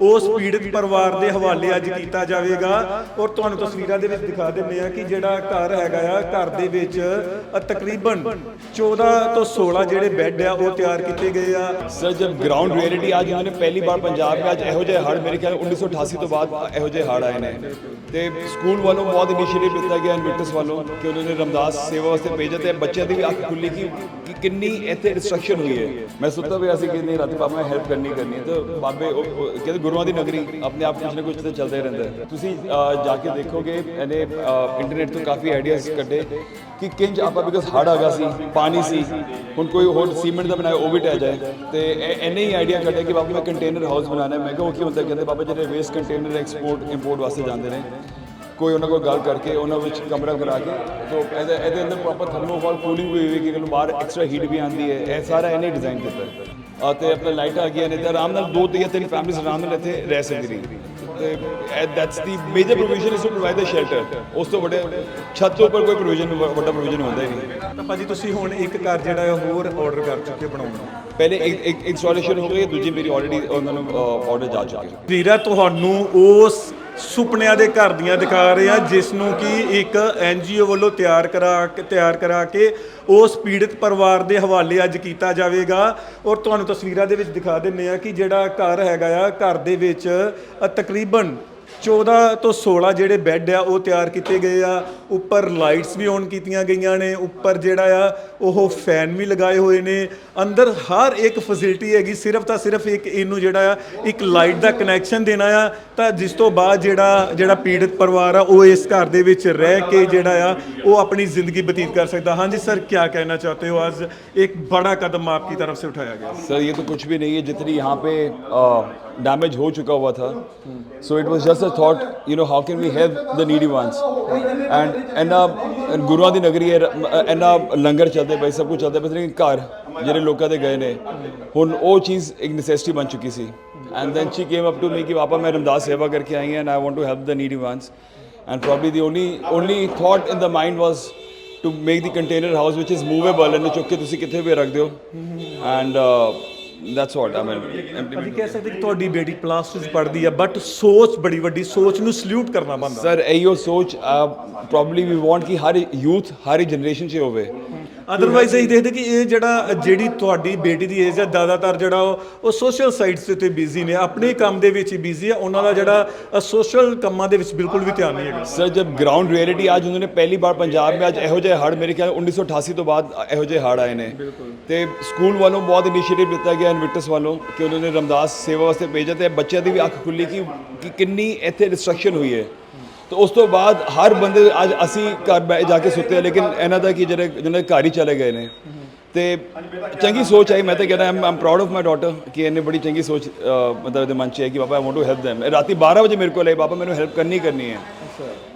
ਉਸ ਪੀੜਤ ਪਰਿਵਾਰ ਦੇ ਹਵਾਲੇ ਅੱਜ ਕੀਤਾ ਜਾਵੇਗਾ। ਔਰ ਤੁਹਾਨੂੰ ਤਸਵੀਰਾਂ ਦੇ ਵਿੱਚ ਦਿਖਾ ਦਿੰਦੇ ਆ ਕਿ ਜਿਹੜਾ ਘਰ ਹੈਗਾ ਆ, ਘਰ ਦੇ ਵਿੱਚ ਤਕਰੀਬਨ 14 ਤੋਂ 16 ਜਿਹੜੇ ਬੈੱਡ ਆ, ਉਹ ਤਿਆਰ ਕੀਤੇ ਗਏ ਆ। ਸਰ ਜਬ ਗਰਾਊਂਡ ਰਿਐਲਿਟੀ ਅੱਜ ਉਹਨਾਂ ਨੇ ਪਹਿਲੀ ਵਾਰ ਪੰਜਾਬ ਵਿੱਚ ਇਹੋ ਜਿਹੇ ਹੜ੍ਹ, ਮੇਰੇ ਖਿਆਲ 1988 ਤੋਂ ਬਾਅਦ ਇਹੋ ਜਿਹੇ ਹੜ ਆਏ ਨੇ। ਤੇ ਸਕੂਲ ਵੱਲੋਂ ਬਹੁਤ ਇਨੀਸ਼ੀਏਟਿਵ ਲਿੱਤਾ ਗਿਆ ਇਨਵਿਟਸ ਵੱਲੋਂ ਕਿ ਉਹਨਾਂ ਨੇ ਰਮਦਾਸ ਸੇਵਾ ਵਾਸਤੇ ਭੇਜਿਆ ਤੇ ਬੱਚਿਆਂ ਦੀ ਵੀ ਅੱਖ ਖੁੱਲੀ ਕਿ ਕਿੰਨੀ ਇੱਥੇ ਡਿਸਟਰਕਸ਼ਨ ਹੋਈ ਹੈ। ਮੈਂ ਸੁੱਤਾ ਪਿਆ ਸੀ ਕਿ ਨਹੀਂ, ਰਾਤੀ ਬਾਬਾ ਮੈਂ ਹੈਲਪ ਕਰਨੀ ਕਰਨੀ ਤੇ ਬਾਬੇ ਉਹ- ਕਹਿੰਦੇ ਗੁਰੂਆਂ ਦੀ ਨਗਰੀ ਆਪਣੇ ਆਪ ਕੁਛ ਨਾ ਕੁਛ ਤੇ ਚੱਲਦਾ ਹੀ ਰਹਿੰਦਾ ਤੁਸੀਂ ਜਾ ਕੇ ਦੇਖੋਗੇ, ਇਹਨੇ ਇੰਟਰਨੈਟ ਤੋਂ ਕਾਫੀ ਆਈਡੀਆਜ਼ ਕੱਢੇ ਕਿ ਕਿੰਜ ਆਪਾਂ ਬਿਕਾਜ਼ ਹੜ੍ਹ ਆ ਗਿਆ ਸੀ, ਪਾਣੀ ਸੀ, ਹੁਣ ਕੋਈ ਹੋਰ ਸੀਮੈਂਟ ਦਾ ਬਣਾਇਆ, ਉਹ ਵੀ ਟਹਿ ਜਾਏ। ਤੇ ਇਹ- ਇਹਨੇ ਹੀ ਆਈਡੀਆ ਕੱਢਿਆ ਕਿ ਬਾਬਾ ਮੈਂ ਕੰਟੇਨਰ ਹਾਊਸ ਬਣਾਉਣਾ ਮੈਂ ਕਿਹਾ ਉਹ ਕੀ ਹੁੰਦਾ? ਕਹਿੰਦੇ ਬਾਬਾ ਜਿਹੜੇ ਵੇਸਟ ਕੰਟੇਨਰ ਐਕਸਪੋਰਟ ਇੰਪੋਰਟ ਵਾਸਤੇ ਜਾਂਦੇ ਨੇ। ਕੋਈ ਉਹਨਾਂ ਕੋਲ ਗੱਲ ਕਰਕੇ ਉਹਨਾਂ ਵਿੱਚ ਕਮਰਾ ਬਣਾ ਕੇ ਤੋਂ ਇਹਦੇ ਇਹਦੇ ਅੰਦਰ ਪ੍ਰੋਪਰ ਥਰਮੋਫਾਲ ਕੂਲਿੰਗ ਵੀ ਹੋਈ ਕਿ ਬਾਹਰ ਐਕਸਟਰਾ ਹੀਟ ਵੀ ਆਉਂਦੀ ਹੈ ਇਹ ਸਾਰਾ ਇਹਨੇ ਡਿਜ਼ਾਈਨ ਕੀਤਾ ਹੈ। ਆ ਤੇ ਆਪਣੇ ਲਾਈਟ ਆ ਗਈਆਂ ਨੇ ਤੇ ਆਰਾਮ ਨਾਲ ਦੋ ਤੇ ਜਾਂ ਤਿੰਨ ਫੈਮਿਲੀਜ਼ ਆਰਾਮ ਨਾਲ ਇੱਥੇ ਰਹਿ ਸਕਦੀ ਨੇ। ਤੇ that's the major provision is to provide the shelter ਉਸ ਤੋਂ ਵੱਡੇ ਛੱਤ ਤੋਂ ਉੱਪਰ ਕੋਈ ਪ੍ਰੋਵੀਜ਼ਨ ਵੱਡਾ ਪ੍ਰੋਵੀਜ਼ਨ ਹੁੰਦਾ ਹੀ ਨਹੀਂ। ਤਾਂ ਭਾਜੀ ਤੁਸੀਂ ਹੁਣ ਇੱਕ ਘਰ ਜਿਹੜਾ ਹੈ ਹੋਰ ਆਰਡਰ ਕਰ ਚੁੱਕੇ ਬਣਾਉਣ। ਪਹਿਲੇ ਇੱਕ ਇੱਕ ਇੰਸਟਾਲੇਸ਼ਨ ਹੋ ਗਈ ਦੂਜੀ ਮੇਰੀ ਆਲਰੇਡੀ ਉਹਨਾਂ ਨੂੰ ਆਰਡਰ ਜਾ ਚੁੱਕਿਆ ਹੈ। ਵੀਰਾ ਤੁਹਾਨੂੰ ਉਸ ਸੁਪਨਿਆਂ ਦੇ ਘਰ ਦੀਆਂ ਦਿਖਾ ਰਹੇ ਆ ਜਿਸ ਨੂੰ ਕਿ ਇੱਕ ਐਨਜੀਓ ਵੱਲੋਂ ਤਿਆਰ ਕਰਾ ਕੇ, ਤਿਆਰ ਕਰਾ ਕੇ ਉਸ ਪੀੜਤ ਪਰਿਵਾਰ ਦੇ ਹਵਾਲੇ ਅੱਜ ਕੀਤਾ ਜਾਵੇਗਾ। ਔਰ ਤੁਹਾਨੂੰ ਤਸਵੀਰਾਂ ਦੇ ਵਿੱਚ ਦਿਖਾ ਦਿੰਨੇ ਆ ਕਿ ਜਿਹੜਾ ਘਰ ਹੈਗਾ ਆ, ਘਰ ਦੇ ਵਿੱਚ ਤਕਰੀਬਨ 14 ਤੋਂ 16 ਜਿਹੜੇ ਬੈੱਡ ਆ ਉਹ ਤਿਆਰ ਕੀਤੇ ਗਏ ਆ। ਉੱਪਰ ਲਾਈਟਸ ਵੀ ਔਨ ਕੀਤੀਆਂ ਗਈਆਂ ਨੇ। ਉੱਪਰ ਜਿਹੜਾ ਆ ਉਹ ਫੈਨ ਵੀ ਲਗਾਏ ਹੋਏ ਨੇ। ਅੰਦਰ ਹਰ ਇੱਕ ਫੈਸਿਲਿਟੀ ਹੈਗੀ ਸਿਰਫ ਤਾਂ ਸਿਰਫ ਇੱਕ ਇਹਨੂੰ ਜਿਹੜਾ ਆ ਇੱਕ ਲਾਈਟ ਦਾ ਕਨੈਕਸ਼ਨ ਦੇਣਾ ਆ। ਤਾਂ ਜਿਸ ਤੋਂ ਬਾਅਦ ਜਿਹੜਾ ਜਿਹੜਾ ਪੀੜਤ ਪਰਿਵਾਰ ਆ ਉਹ ਇਸ ਘਰ ਦੇ ਵਿੱਚ ਰਹਿ ਕੇ ਜਿਹੜਾ ਆ ਉਹ ਆਪਣੀ ਜ਼ਿੰਦਗੀ ਬਤੀਤ ਕਰ ਸਕਦਾ। ਹਾਂਜੀ ਸਰ ਕੀ ਕਹਿਣਾ ਚਾਹਤੇ ਹੋ? ਅੱਜ ਇੱਕ ਬੜਾ ਕਦਮ ਆਪਕੀ ਤਰਫ ਸੇ ਉਠਾਇਆ ਗਿਆ। ਸਰ ਇਹ ਤਾਂ कुछ ਵੀ ਨਹੀਂ ਹੈ जितनी यहाँ ਪੇ ਡੈਮੇਜ ਹੋ ਚੁੱਕਾ हुआ ਥਾ। So it was just a a thought, you know, how can we help the needy ones? And ਇੰਨਾ ਗੁਰੂਆਂ ਦੀ ਨਗਰੀ ਹੈ ਇੰਨਾ ਲੰਗਰ ਚੱਲਦੇ ਪਏ, ਸਭ ਕੁਝ ਚੱਲਦੇ ਪਏ ਲੇਕਿਨ ਘਰ ਜਿਹੜੇ ਲੋਕਾਂ ਦੇ ਗਏ ਨੇ, ਹੁਣ ਉਹ ਚੀਜ਼ ਇੱਕ ਨੈਸੈਸਿਟੀ ਬਣ ਚੁੱਕੀ ਸੀ। And then she came up to me ਕਿ ਪਾਪਾ, ਮੈਂ ਰਮਦਾਸ ਸੇਵਾ ਕਰਕੇ ਆਈ ਹਾਂ and I want to help the needy ones and probably the only only thought in the mind was to make the container house which is movable ਇਹਨੂੰ ਚੁੱਕ ਕੇ ਤੁਸੀਂ ਕਿੱਥੇ ਵੀ ਰੱਖ ਦਿਓ। And that's what I mean ਅਸੀਂ ਕਹਿ ਸਕਦੇ ਕਿ ਤੁਹਾਡੀ ਬੇਟੀ ਪਲੱਸ 2 ਪੜ੍ਹਦੀ ਆ ਬਟ ਸੋਚ ਬੜੀ ਵੱਡੀ ਸੋਚ ਨੂੰ ਸਲੂਟ ਕਰਨਾ ਬੰਦਾ। ਸਰ ਇਹੋ ਸੋਚ ਪ੍ਰੋਬਬਲੀ ਵੀ ਵਾਂਟ ਕਿ ਹਰ ਯੂਥ ਹਰ ਜਨਰੇਸ਼ਨ 'ਚ ਹੋਵੇ। ਅਦਰਵਾਈਜ਼ ਅਸੀਂ ਦੇਖਦੇ ਕਿ ਇਹ ਜਿਹੜਾ ਜਿਹੜੀ ਤੁਹਾਡੀ ਬੇਟੀ ਦੀ ਏਜ ਹੈ ਜ਼ਿਆਦਾਤਰ ਜਿਹੜਾ ਉਹ ਉਹ ਸੋਸ਼ਲ ਸਾਈਟਸ ਦੇ ਉੱਤੇ ਬਿਜ਼ੀ ਨੇ। ਆਪਣੇ ਕੰਮ ਦੇ ਵਿੱਚ ਹੀ ਬਿਜ਼ੀ ਹੈ। ਉਹਨਾਂ ਦਾ ਜਿਹੜਾ ਸੋਸ਼ਲ ਕੰਮਾਂ ਦੇ ਵਿੱਚ ਬਿਲਕੁਲ ਵੀ ਧਿਆਨ ਨਹੀਂ ਹੈਗਾ। ਸਰ ਜਬ ਗਰਾਊਂਡ ਰਿਐਲਿਟੀ ਅੱਜ ਉਹਨਾਂ ਨੇ ਪਹਿਲੀ ਵਾਰ ਪੰਜਾਬ ਵਿੱਚ ਅੱਜ ਇਹੋ ਜਿਹੇ ਹੜ੍ਹ ਮੇਰੇ ਖਿਆਲ 1988 ਤੋਂ ਬਾਅਦ ਇਹੋ ਜਿਹੇ ਹੜ੍ਹ ਆਏ ਨੇ। ਤੇ ਸਕੂਲ ਵੱਲੋਂ ਬਹੁਤ ਇਨੀਸ਼ੀਏਟਿਵ ਲਿੱਤਾ ਗਿਆ ਇਨਵਿਟਸ ਵੱਲੋਂ ਕਿ ਉਹਨਾਂ ਨੇ ਰਮਦਾਸ ਸੇਵਾ ਵਾਸਤੇ ਭੇਜਿਆ ਤੇ ਬੱਚਿਆਂ ਦੀ ਵੀ ਅੱਖ ਖੁੱਲੀ ਕਿ ਕਿ ਕਿੰਨੀ ਇੱਥੇ ਡਿਸਟਰਕਸ਼ਨ ਹੋਈ ਹੈ। ਤੇ ਉਸ ਤੋਂ ਬਾਅਦ ਹਰ ਬੰਦੇ ਅੱਜ ਅਸੀਂ ਘਰ ਬੈ ਜਾ ਕੇ ਸੁੱਤੇ ਹਾਂ, ਲੇਕਿਨ ਇਹਨਾਂ ਦਾ ਕੀ ਜਿਹੜੇ ਜਿਹਨਾਂ ਦੇ ਘਰ ਹੀ ਚਲੇ ਗਏ ਨੇ। ਤੇ ਚੰਗੀ ਸੋਚ ਆਈ ਮੈਂ ਤਾਂ ਕਹਿੰਦਾ am proud of my daughter ਕਿ ਇਹਨੇ ਬੜੀ ਚੰਗੀ ਸੋਚ ਮਤਲਬ ਦੇ ਮਨ 'ਚ ਹੈ ਕਿ ਬਾਬਾ I want to help them. ਰਾਤੀ 12 ਵਜੇ ਮੇਰੇ ਕੋਲ ਆਈ ਬਾਬਾ ਮੈਨੂੰ ਹੈਲਪ ਕਰਨੀ ਕਰਨੀ ਹੈ।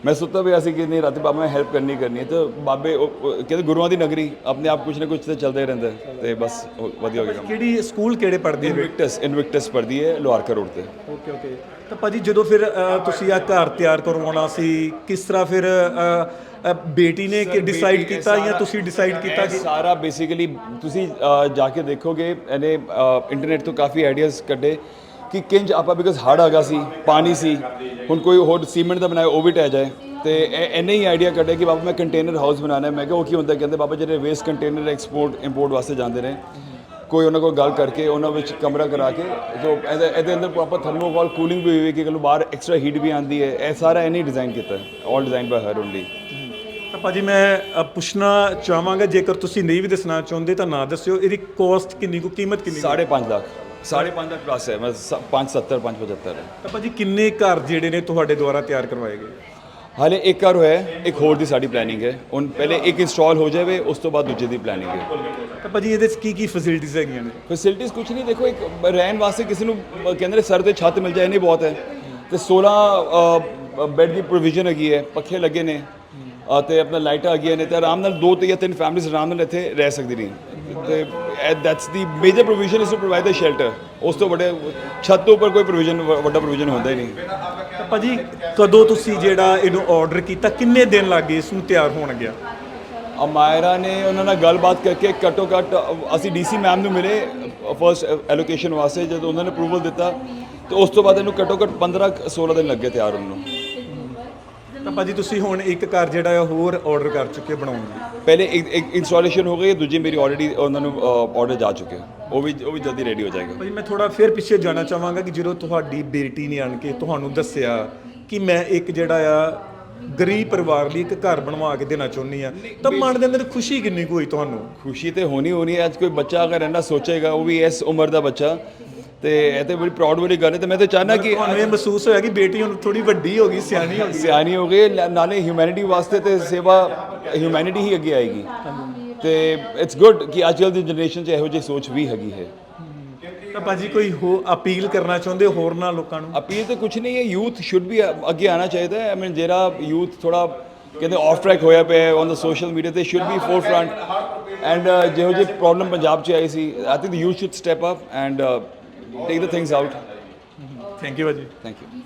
ਮੈਂ ਸੁੱਤਾ ਪਿਆ ਸੀ ਕਿ ਨਹੀਂ ਰਾਤੀ ਬਾਬਾ ਮੈਂ ਹੈਲਪ ਕਰਨੀ ਕਰਨੀ ਹੈ। ਤੇ ਬਾਬੇ ਉਹ- ਉਹ ਕਹਿੰਦੇ ਗੁਰੂਆਂ ਦੀ ਨਗਰੀ ਆਪਣੇ ਆਪ ਕੁਛ ਨਾ ਕੁਛ ਤੇ ਚੱਲਦਾ ਹੀ ਰਹਿੰਦਾ ਹੈ। ਤੇ ਬਸ ਉਹ ਵਧੀਆ ਹੋ ਗਿਆ। ਕੰਮ ਕਿਹੜੀ ਸਕੂਲ ਕਿਹੜੇ ਪੜ੍ਹਦੀ ਹੈ ਇਨਵਿਕਟਸ ਇਨਵਿਕਟਸ ਪੜਦੀ ਹੈ ਲੋਹਾਰਕਾ ਰੋਡ ਤੇ। Okay okay. ਤਾਂ ਭਾਜੀ ਜਦੋਂ ਫਿਰ ਅ, ਤੁਸੀਂ ਆ ਘਰ ਤਿਆਰ ਕਰਵਾਉਣਾ ਸੀ ਕਿਸ ਤਰ੍ਹਾਂ ਫਿਰ ਅ, ਅ, ਬੇਟੀ ਨੇ ਕਿ ਡਿਸਾਈਡ ਕੀਤਾ ਜਾਂ ਤੁਸੀਂ ਡਿਸਾਈਡ ਕੀਤਾ ਇਹ ਕਿ ਸਾਰਾ ਬੇਸਿਕਲੀ ਤੁਸੀਂ ਜਾ ਕੇ ਦੇਖੋਗੇ ਇਹਨੇ ਇੰਟਰਨੈਟ ਤੋਂ ਕਾਫੀ ਆਈਡੀਆਜ਼ ਕੱਢੇ। ਕਿ ਕਿੰਜ ਆਪਾਂ ਬਿਕਾਜ਼ ਹੜ੍ਹ ਆ ਗਿਆ ਸੀ ਪਾਣੀ ਸੀ ਹੁਣ ਕੋਈ ਹੋਰ ਸੀਮੈਂਟ ਦਾ ਬਣਾਇਆ ਉਹ ਵੀ ਟਹਿ ਜਾਏ। ਤੇ ਇਹ- ਇਹਨੇ ਹੀ ਆਈਡੀਆ ਕੱਢਿਆ ਕਿ ਬਾਬਾ ਮੈਂ ਕੰਟੇਨਰ ਹਾਊਸ ਬਣਾਉਣਾ ਹੈ। ਮੈਂ ਕਿਹਾ ਉਹ ਕੀ ਹੁੰਦਾ ਕਹਿੰਦੇ ਬਾਬਾ ਜਿਹੜੇ ਵੇਸਟ ਕੰਟੇਨਰ ਐਕਸਪੋਰਟ ਇੰਪੋਰਟ ਵਾਸਤੇ ਜਾਂਦੇ ਨੇ ਕੋਈ ਉਹਨਾਂ ਕੋਲ ਗੱਲ ਕਰਕੇ ਉਹਨਾਂ ਵਿੱਚ ਕਮਰਾ ਕਰਾ ਕੇ ਜੋ ਇਹਦੇ ਅੰਦਰ ਪ੍ਰੋਪਰ ਥਰਮੋਫਾਲ ਕੂਲਿੰਗ ਵੀ ਹੋਈ ਕਿ ਕੱਲ ਬਾਹਰ ਐਕਸਟਰਾ ਹੀਟ ਵੀ ਆਉਂਦੀ ਹੈ ਇਹ ਸਾਰਾ ਇਹਨੇ ਡਿਜ਼ਾਈਨ ਕੀਤਾ ਹੈ ਆਲ ਡਿਜ਼ਾਈਨ ਬਾਈ ਹਰ ਓਨਲੀ ਤਾਂ ਭਾਜੀ ਮੈਂ ਪੁੱਛਣਾ ਚਾਹਾਂਗਾ ਜੇਕਰ ਤੁਸੀਂ ਨਹੀਂ ਵੀ ਦੱਸਣਾ ਚਾਹੁੰਦੇ ਤਾਂ ਨਾ ਦੱਸਿਓ ਇਹਦੀ ਕੋਸਟ ਕਿੰਨੀ ਕੁ ਕੀਮਤ ਕਿੰਨੀ ਕੁ? ਸਾਢੇ ਪੰਜ ਲੱਖ। ਸਾਢੇ ਪੰਜ ਲੱਖ ਪਲੱਸ ਹੈ ਮੈਂ 570 575 ਹੈ। ਤਾਂ ਭਾਜੀ ਕਿੰਨੇ ਘਰ ਜਿਹੜੇ ਨੇ ਤੁਹਾਡੇ ਦੁਆਰਾ ਤਿਆਰ ਕਰਵਾਏ ਗਏ? ਹਾਲੇ ਇੱਕ ਘਰ ਹੋਇਆ ਹੈ, ਇੱਕ ਹੋਰ ਦੀ ਸਾਡੀ ਪਲੈਨਿੰਗ ਹੈ। ਹੁਣ ਪਹਿਲੇ ਇੱਕ ਇੰਸਟਾਲ ਹੋ ਜਾਵੇ ਉਸ ਤੋਂ ਬਾਅਦ ਦੂਜੇ ਦੀ ਪਲੈਨਿੰਗ ਹੈ। ਤਾਂ ਭਾਜੀ ਇਹਦੇ 'ਚ ਕੀ ਕੀ ਫੈਸਿਲਿਟੀਜ਼ ਹੈਗੀਆਂ ਨੇ? ਫੈਸਿਲਿਟੀਜ਼ ਕੁਝ ਨਹੀਂ ਦੇਖੋ ਇੱਕ ਰਹਿਣ ਵਾਸਤੇ ਕਿਸੇ ਨੂੰ ਅਹ, ਕਹਿੰਦੇ ਨੇ ਸਰ ਤੇ ਛੱਤ ਮਿਲ ਜਾਏ ਨਹੀਂ ਬਹੁਤ ਹੈ। ਤੇ 16 ਬੈੱਡ ਦੀ ਪ੍ਰੋਵੀਜ਼ਨ ਹੈਗੀ ਹੈ ਪੱਖੇ ਲੱਗੇ ਨੇ ਅਹ, ਤੇ ਆਪਣਾ ਲਾਈਟਾਂ ਆ ਗਈਆਂ ਨੇ ਤੇ ਆਰਾਮ ਨਾਲ ਦੋ ਤੇ ਜਾਂ ਤਿੰਨ ਫੈਮਿਲੀਜ਼ ਆਰਾਮ ਨਾਲ ਇੱਥੇ ਰਹਿ ਸਕਦੀ ਨੇ। ਤੇ that's the major provision is to provide the shelter ਉਸ ਤੋਂ ਵੱਡੇ ਛੱਤ ਤੋਂ ਉੱਪਰ ਕੋਈ ਪ੍ਰੋਵੀਜ਼ਨ ਵੱਡਾ ਪ੍ਰੋਵੀਜ਼ਨ ਹੁੰਦਾ ਹੀ ਨਹੀਂ। ਤਾਂ ਭਾਜੀ ਕਦੋਂ ਤੁਸੀਂ ਜਿਹੜਾ ਇਹਨੂੰ ਆਰਡਰ ਕੀਤਾ ਕਿੰਨੇ ਦਿਨ ਲੱਗੇ ਇਸ ਨੂੰ ਤਿਆਰ ਹੋਣ ਗਿਆ ਅਮਾਇਰਾ ਨੇ ਉਹਨਾਂ ਨਾਲ ਗੱਲਬਾਤ ਕਰਕੇ ਘੱਟੋ ਘੱਟ ਅਸੀਂ ਡੀਸੀ ਮੈਮ ਨੂੰ ਮਿਲੇ ਫਰਸਟ ਐਲੋਕੇਸ਼ਨ ਵਾਸਤੇ ਜਦੋਂ ਉਹਨਾਂ ਨੇ ਅਪਰੂਵਲ ਦਿੱਤਾ ਤੇ ਉਸ ਤੋਂ ਬਾਅਦ ਇਹਨੂੰ ਘੱਟੋ ਘੱਟ 15 ਕੁ 16 ਦਿਨ ਲੱਗੇ ਤਿਆਰ ਹੋਣ ਨੂੰ। ਤਾਂ ਭਾਜੀ ਤੁਸੀਂ ਹੁਣ ਇੱਕ ਘਰ ਜਿਹੜਾ ਆ ਹੋਰ ਆਰਡਰ ਕਰ ਚੁੱਕੇ ਬਣਾਉਣ ਲਈ। ਪਹਿਲੇ ਇੱਕ ਇੱਕ ਇੰਸਟਾਲੇਸ਼ਨ ਹੋ ਗਈ ਹੈ, ਦੂਜੀ ਮੇਰੀ ਆਲਰੇਡੀ ਉਹਨਾਂ ਨੂੰ ਆਰਡਰ ਜਾ ਚੁੱਕੇ ਉਹ ਵੀ ਉਹ ਵੀ ਜਲਦੀ ਰੈਡੀ ਹੋ ਜਾਏਗਾ। ਭਾਜੀ ਮੈਂ ਥੋੜਾ ਫਿਰ ਪਿੱਛੇ ਜਾਣਾ ਚਾਹਾਂਗਾ ਕਿ ਜਦੋਂ ਤੁਹਾਡੀ ਬੇਟੀ ਨੇ ਆਣ ਕੇ ਤੁਹਾਨੂੰ ਦੱਸਿਆ ਕਿ ਮੈਂ ਇੱਕ ਜਿਹੜਾ ਆ ਗਰੀਬ ਪਰਿਵਾਰ ਲਈ ਇੱਕ ਘਰ ਬਣਵਾ ਕੇ ਦੇਣਾ ਚਾਹੁੰਦੀ ਆ ਤਾਂ ਮਨ ਦੇ ਅੰਦਰ ਖੁਸ਼ੀ ਕਿੰਨੀ ਕੁ ਹੋਈ ਤੁਹਾਨੂੰ? ਖੁਸ਼ੀ ਤੇ ਹੋਣੀ ਹੋਣੀ ਹੈ ਅੱਜ ਕੋਈ ਬੱਚਾ ਅਗਰ ਇੰਨਾ ਸੋਚੇਗਾ ਉਹ ਵੀ ਇਸ ਉਮਰ ਦਾ ਬੱਚਾ। ਤੇ ਇਹ ਤੇ ਬੜੀ ਪ੍ਰਾਊਡ ਵਾਲੀ ਗੱਲ ਹੈ ਤੇ ਮੈਂ ਤਾਂ ਚਾਹਨਾ ਕਿ ਤੁਹਾਨੂੰ ਇਹ ਮਹਿਸੂਸ ਹੋਇਆ ਕਿ ਬੇਟੀ ਹੁਣ ਥੋੜੀ ਵੱਡੀ ਹੋ ਗਈ ਸਿਆਣੀ ਹੋ ਗਈ ਸਿਆਣੀ ਹੋ ਗਈ ਨਾਲੇ ਹਿਊਮੈਨਿਟੀ ਵਾਸਤੇ ਤੇ ਸੇਵਾ ਹਿਊਮੈਨਿਟੀ ਹੀ ਅੱਗੇ ਆਏਗੀ। ਤੇ ਇਟਸ ਗੁੱਡ ਕਿ ਅੱਜ ਦੀ ਜਨਰੇਸ਼ਨ 'ਚ ਇਹੋ ਜਿਹੀ ਸੋਚ ਵੀ ਹੈਗੀ ਹੈ। ਤਾਂ ਭਾਜੀ ਕੋਈ ਹੋ ਅਪੀਲ ਕਰਨਾ ਚਾਹੁੰਦੇ ਹੋਰ ਨਾਲ ਲੋਕਾਂ ਨੂੰ? ਅਪੀਲ ਤੇ ਕੁਝ ਨਹੀਂ ਹੈ ਯੂਥ ਸ਼ੁੱਡ ਵੀ ਅੱਗੇ ਆਣਾ ਚਾਹੀਦਾ ਹੈ। ਆਈ ਮੀਨ ਜਿਹੜਾ ਯੂਥ ਥੋੜਾ ਕਹਿੰਦੇ ਆਫ ਟਰੈਕ ਹੋਇਆ ਪਿਆ ਔਨ ਦਾ ਸੋਸ਼ਲ ਮੀਡੀਆ ਤੇ should be forefront and ਜਿਹੋ ਜਿਹੀ ਪ੍ਰੋਬਲਮ ਪੰਜਾਬ 'ਚ ਆਈ ਸੀ I think youth should step up and take the things out thank you ਭਾਜੀ। ਥੈਂਕ ਯੂ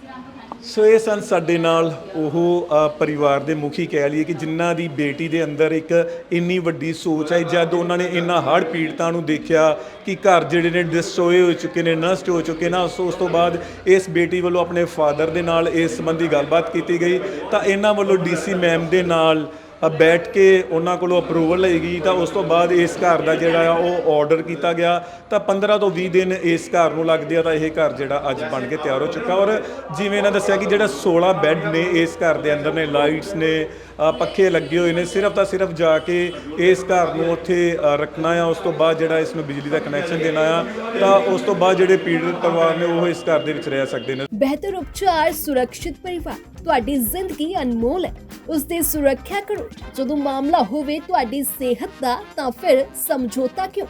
ਸੋ ਇਹ ਸਨ ਸਾਡੇ ਨਾਲ ਉਹ ਪਰਿਵਾਰ ਦੇ ਮੁਖੀ ਕਹਿ ਲਈਏ ਕਿ ਜਿਨ੍ਹਾਂ ਦੀ ਬੇਟੀ ਦੇ ਅੰਦਰ ਇੱਕ ਇੰਨੀ ਵੱਡੀ ਸੋਚ ਹੈ ਜਦ ਉਹਨਾਂ ਨੇ ਇਹਨਾਂ ਹੜ੍ਹ ਪੀੜਤਾਂ ਨੂੰ ਦੇਖਿਆ ਕਿ ਘਰ ਜਿਹੜੇ ਨੇ ਡਿਸਟਰੋਏ ਹੋ ਚੁੱਕੇ ਨੇ ਨਸ਼ਟ ਹੋ ਚੁੱਕੇ ਨਾ ਸੋ ਉਸ ਤੋਂ ਬਾਅਦ ਇਸ ਬੇਟੀ ਵੱਲੋਂ ਆਪਣੇ ਫਾਦਰ ਦੇ ਨਾਲ ਇਸ ਸੰਬੰਧੀ ਗੱਲਬਾਤ ਕੀਤੀ ਗਈ। ਤਾਂ ਇਹਨਾਂ ਵੱਲੋਂ ਡੀਸੀ ਮੈਮ ਦੇ ਨਾਲ ਬੈਠ ਕੇ ਉਹਨਾਂ ਕੋਲੋਂ ਅਪਰੂਵਲ ਲਈ ਗਈ ਤਾਂ ਉਸ ਤੋਂ ਬਾਅਦ ਇਸ ਘਰ ਦਾ ਜਿਹੜਾ ਆ ਉਹ ਆਰਡਰ ਕੀਤਾ ਗਿਆ। ਤਾਂ 15 ਤੋਂ 20 ਦਿਨ ਇਸ ਘਰ ਨੂੰ ਲੱਗਦੇ ਆ ਤਾਂ ਇਹ ਘਰ ਜਿਹੜਾ ਅੱਜ ਬਣ ਕੇ ਤਿਆਰ ਹੋ ਚੁੱਕਾ। ਔਰ ਜਿਵੇਂ ਇਹਨਾਂ ਦੱਸਿਆ ਕਿ ਜਿਹੜਾ 16 ਬੈੱਡ ਨੇ ਇਸ ਘਰ ਦੇ ਅੰਦਰ ਨੇ ਲਾਈਟਸ ਨੇ ਪੱਖੇ ਲੱਗੇ ਹੋਏ ਨੇ। ਸਿਰਫ ਤਾਂ ਸਿਰਫ ਜਾ ਕੇ ਇਸ ਘਰ ਨੂੰ ਉੱਥੇ ਰੱਖਣਾ ਆ। ਉਸ ਤੋਂ ਬਾਅਦ ਜਿਹੜਾ ਇਸ ਨੂੰ ਬਿਜਲੀ ਦਾ ਕਨੈਕਸ਼ਨ ਦੇਣਾ ਆ, ਤਾਂ ਉਸ ਤੋਂ ਬਾਅਦ ਜਿਹੜੇ ਪੀੜਤ ਪਰਿਵਾਰ ਨੇ, ਉਹ ਇਸ ਘਰ ਦੇ ਵਿੱਚ ਰਹਿ ਸਕਦੇ ਨੇ। ਬਿਹਤਰ ਉਪਚਾਰ, ਸੁਰੱਖਿਅਤ ਪਰਿਵਾਰ, ਤੁਹਾਡੀ ਜ਼ਿੰਦਗੀ ਅਨਮੋਲ ਹੈ। ਉਸ ਦੀ ਸੁਰੱਖਿਆ ਕਰੋ। ਜਦੋਂ ਮਾਮਲਾ ਹੋਵੇ ਤੁਹਾਡੀ ਸਿਹਤ ਦਾ, ਤਾਂ ਫਿਰ ਸਮਝੌਤਾ ਕਿਉਂ?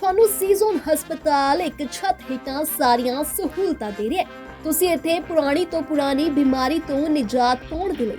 ਤੁਹਾਨੂੰ ਸੀਜ਼ਨ ਹਸਪਤਾਲ ਇੱਕ ਛੱਤ ਹੇਠਾਂ ਸਾਰੀਆਂ ਸਹੂਲਤਾਂ ਦੇ ਰਿਹਾ ਹੈ। ਤੁਸੀਂ ਇੱਥੇ ਪੁਰਾਣੀ ਤੋਂ ਪੁਰਾਣੀ ਬਿਮਾਰੀ ਤੋਂ ਨਿਜਾਤ ਪਾਉਣ ਦੇ ਲਈ